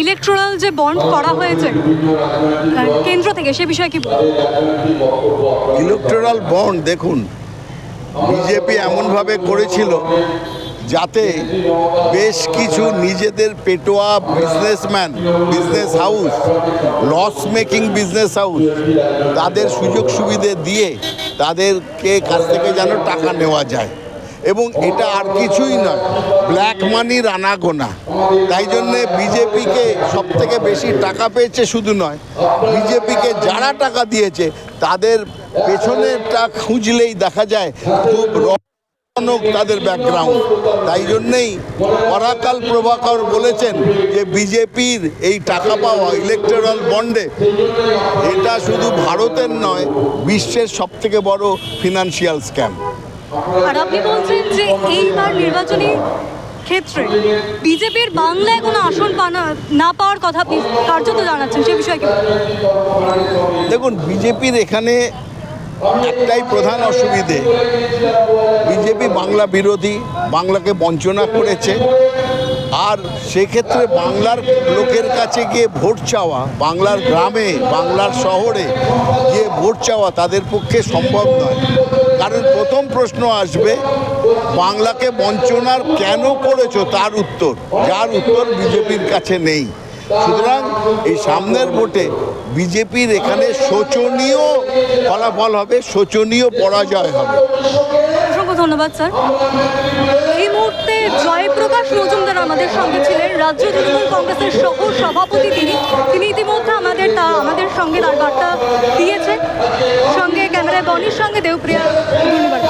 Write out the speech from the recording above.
Electoral যে bond করা হয়েছে কেন্দ্র থেকে সে বিষয়ে কি? ইলেকটোরাল বন্ড দেখুন বিজেপি এমনভাবে করেছিল যাতে বেশ কিছু নিজেদের পেটোয়া businessman business house loss making business house তাদের সুযোগ সুবিধে দিয়ে তাদেরকে কাছ থেকে যেন টাকা নেওয়া যায় এবং এটা আর কিছুই নয়। ব্ল্যাক মানির আনাগোনা তাই জন্যে বিজেপিকে সব থেকে বেশি টাকা পেয়েছে শুধু নয়, বিজেপিকে যারা টাকা দিয়েছে, তাদের পেছনেরটা খুঁজলেই দেখা যায় খুব তাদের ব্যাকগ্রাউন্ড তাই জন্যেই পরাকাল প্রভাকর বলেছেন যে বিজেপির এই টাকা পাওয়া ইলেকট্রাল বন্ডে এটা শুধু ভারতের নয়, বিশ্বের সবথেকে বড় ফিনান্সিয়াল স্ক্যাম আর আপনি বলছেন যে এইবার নির্বাচনী ক্ষেত্রে বিজেপির বাংলায় কোনো আসন পানা না পাওয়ার কথা কার্যত জানাচ্ছেন, সে বিষয়ে দেখুন, বিজেপির এখানে একটাই প্রধান অসুবিধে। বিজেপি বাংলা বিরোধী, বাংলাকে বঞ্চনা করেছে। আর সেক্ষেত্রে বাংলার লোকের কাছে গিয়ে ভোট চাওয়া, বাংলার গ্রামে, বাংলার শহরে গিয়ে ভোট চাওয়া তাদের পক্ষে সম্ভব নয়। কারণ প্রথম প্রশ্ন আসবে, বাংলাকে বঞ্চনার কেন করেছ তার উত্তর। যার উত্তর বিজেপির কাছে নেই। সুতরাং এই সামনের ভোটে বিজেপির এখানে শোচনীয় ফলাফল হবে, শোচনীয় পরাজয় হবে। অসংখ্য ধন্যবাদ, স্যার। এই মুহূর্তে জয়প্রকাশ মজুমদার আমাদের সঙ্গে ছিলেন রাজ্য তৃণমূল কংগ্রেসের সহ সভাপতি তিনি। তিনি ইতিমধ্যে আমাদের তা, আমাদের সঙ্গে তার বার্তা দিয়েছে সঙ্গে ক্যামেরায় বনির সঙ্গে দেবপ্রিয়া ধন্যবাদ